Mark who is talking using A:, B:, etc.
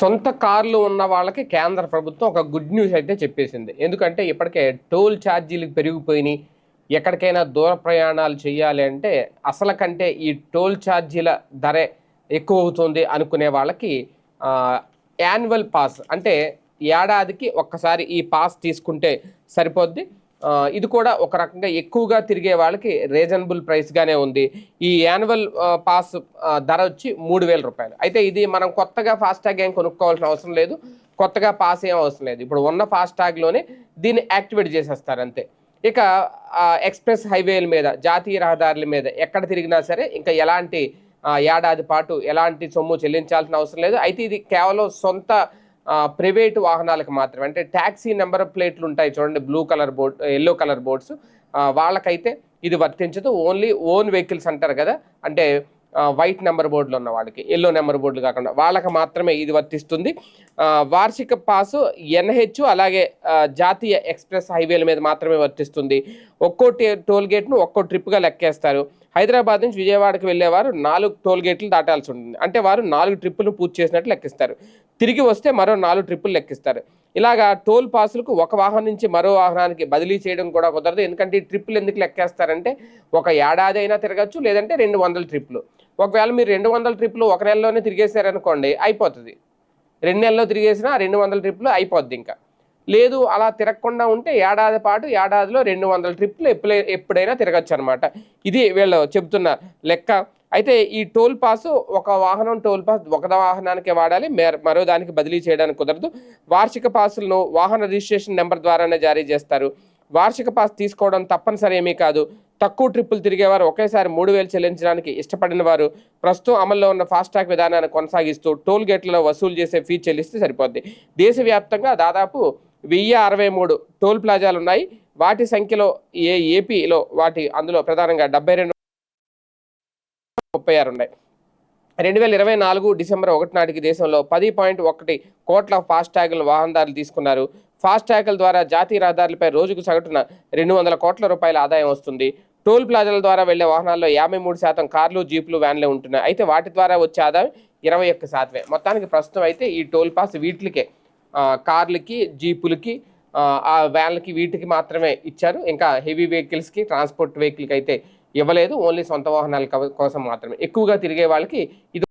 A: సొంత కార్లు ఉన్న వాళ్ళకి కేంద్ర ప్రభుత్వం ఒక గుడ్ న్యూస్ అయితే చెప్పేసింది. ఎందుకంటే ఇప్పటికే టోల్ ఛార్జీలు పెరిగిపోయినాయి. ఎక్కడికైనా దూర ప్రయాణాలు చేయాలి అంటే అసలు కంటే ఈ టోల్ ఛార్జీల ధరే ఎక్కువ అవుతుంది అనుకునే వాళ్ళకి యాన్యువల్ పాస్ అంటే ఏడాదికి ఒక్కసారి ఈ పాస్ తీసుకుంటే సరిపోద్ది. ఇది కూడా ఒక రకంగా ఎక్కువగా తిరిగే వాళ్ళకి రీజనబుల్ ప్రైస్గానే ఉంది. ఈ యాన్యువల్ పాస్ ధర వచ్చి మూడు వేల రూపాయలు. అయితే ఇది మనం కొత్తగా ఫాస్టాగ్ ఏం కొనుక్కోవాల్సిన అవసరం లేదు. కొత్తగా పాస్ ఏం అవసరం లేదు. ఇప్పుడు ఉన్న ఫాస్టాగ్లోనే దీన్ని యాక్టివేట్ చేసేస్తారు అంతే. ఇక ఎక్స్ప్రెస్ హైవేల మీద జాతీయ రహదారుల మీద ఎక్కడ తిరిగినా సరే ఇంకా ఎలాంటి ఏడాది పాటు ఎలాంటి సొమ్ము చెల్లించాల్సిన అవసరం లేదు. అయితే ఇది కేవలం సొంత ప్రైవేట్ వాహనాలకు మాత్రమే. అంటే ట్యాక్సీ నెంబర్ ప్లేట్లు ఉంటాయి చూడండి blue colour board yellow colour boards. వాళ్ళకైతే ఇది వర్తించదు. ఓన్లీ ఓన్ వెహికల్స్ అంటారు కదా. అంటే వైట్ నెంబర్ బోర్డులు ఉన్న వాళ్ళకి ఎల్లో నెంబర్ బోర్డులు కాకుండా వాళ్ళకి మాత్రమే ఇది వర్తిస్తుంది. వార్షిక పాసు ఎన్హెచ్ అలాగే జాతీయ ఎక్స్ప్రెస్ హైవేల మీద మాత్రమే వర్తిస్తుంది. ఒక్కో టోల్గేట్ను టోల్ గేట్ను ఒక్కో ట్రిప్గా లెక్కేస్తారు. హైదరాబాద్ నుంచి విజయవాడకి వెళ్ళేవారు నాలుగు టోల్ గేట్లు దాటాల్సి ఉంటుంది. అంటే వారు నాలుగు ట్రిప్పులు పూర్తి చేసినట్టు లెక్కిస్తారు. తిరిగి వస్తే మరో నాలుగు ట్రిప్పులు లెక్కిస్తారు. ఇలాగా టోల్ పాసులకు ఒక వాహనం నుంచి మరో వాహనానికి బదిలీ చేయడం కూడా కుదరదు. ఎందుకంటే ఈ ట్రిప్పులు ఎందుకు లెక్కేస్తారంటే ఒక ఏడాది అయినా తిరగచ్చు లేదంటే రెండు వందల ట్రిప్పులు. ఒకవేళ మీరు రెండు వందల ట్రిప్పులు ఒక నెలలోనే తిరిగేశారనుకోండి అయిపోతుంది. రెండు నెలల్లో తిరిగేసినా రెండు వందల ట్రిప్లు అయిపోద్ది ఇంకా. లేదు అలా తిరగకుండా ఉంటే ఏడాది పాటు ఏడాదిలో రెండు వందల ట్రిప్పులు ఎప్పుడే ఎప్పుడైనా తిరగచ్చు అనమాట ఇది వీళ్ళు చెబుతున్న లెక్క. అయితే ఈ టోల్ పాస్ ఒక వాహనం టోల్ పాస్ ఒక వాహనానికి వాడాలి మరో దానికి బదిలీ చేయడానికి కుదరదు. వార్షిక పాసులను వాహన రిజిస్ట్రేషన్ నెంబర్ ద్వారానే జారీ చేస్తారు. వార్షిక పాస్ తీసుకోవడం తప్పనిసరి ఏమీ కాదు. తక్కువ ట్రిప్పులు తిరిగేవారు ఒకేసారి మూడు వేలు చెల్లించడానికి ఇష్టపడిన వారు ప్రస్తుతం అమల్లో ఉన్న ఫాస్టాగ్ విధానాన్ని కొనసాగిస్తూ టోల్ గేట్లలో వసూలు చేసే ఫీ చెల్లిస్తే సరిపోద్ది. దేశవ్యాప్తంగా దాదాపు వెయ్యి అరవై మూడు టోల్ ప్లాజాలు ఉన్నాయి. వాటి సంఖ్యలో ఏ ఏపీలో వాటి అందులో ప్రధానంగా డెబ్బై రెండు ముప్పై ఆరు ఉన్నాయి. రెండు వేల ఇరవై నాలుగు డిసెంబర్ ఒకటి నాటికి దేశంలో పది పాయింట్ ఒకటి కోట్ల ఫాస్టాగ్లు వాహనదారులు తీసుకున్నారు. ఫాస్టాగ్ల ద్వారా జాతీయ రహదారులపై రోజుకు సగటున రెండు వందల కోట్ల రూపాయల ఆదాయం వస్తుంది. టోల్ ప్లాజాల ద్వారా వెళ్ళే వాహనాల్లో యాభై మూడు శాతం కార్లు జీపులు వ్యాన్లే ఉంటున్నాయి. అయితే వాటి ద్వారా వచ్చే ఆదాయం ఇరవై ఒక్క శాతమే. మొత్తానికి ప్రస్తుతం అయితే ఈ టోల్ పాస్ వీటికే కార్లకి జీపులకి ఆ, వ్యాన్లకి వీటికి మాత్రమే ఇచ్చారు. ఇంకా హెవీ వెహికల్స్కి ట్రాన్స్పోర్ట్ వెహికల్కి అయితే ఇవ్వలేదు. ఓన్లీ సొంత వాహనాల కోసం మాత్రమే. ఎక్కువగా తిరిగే వాళ్ళకి ఇది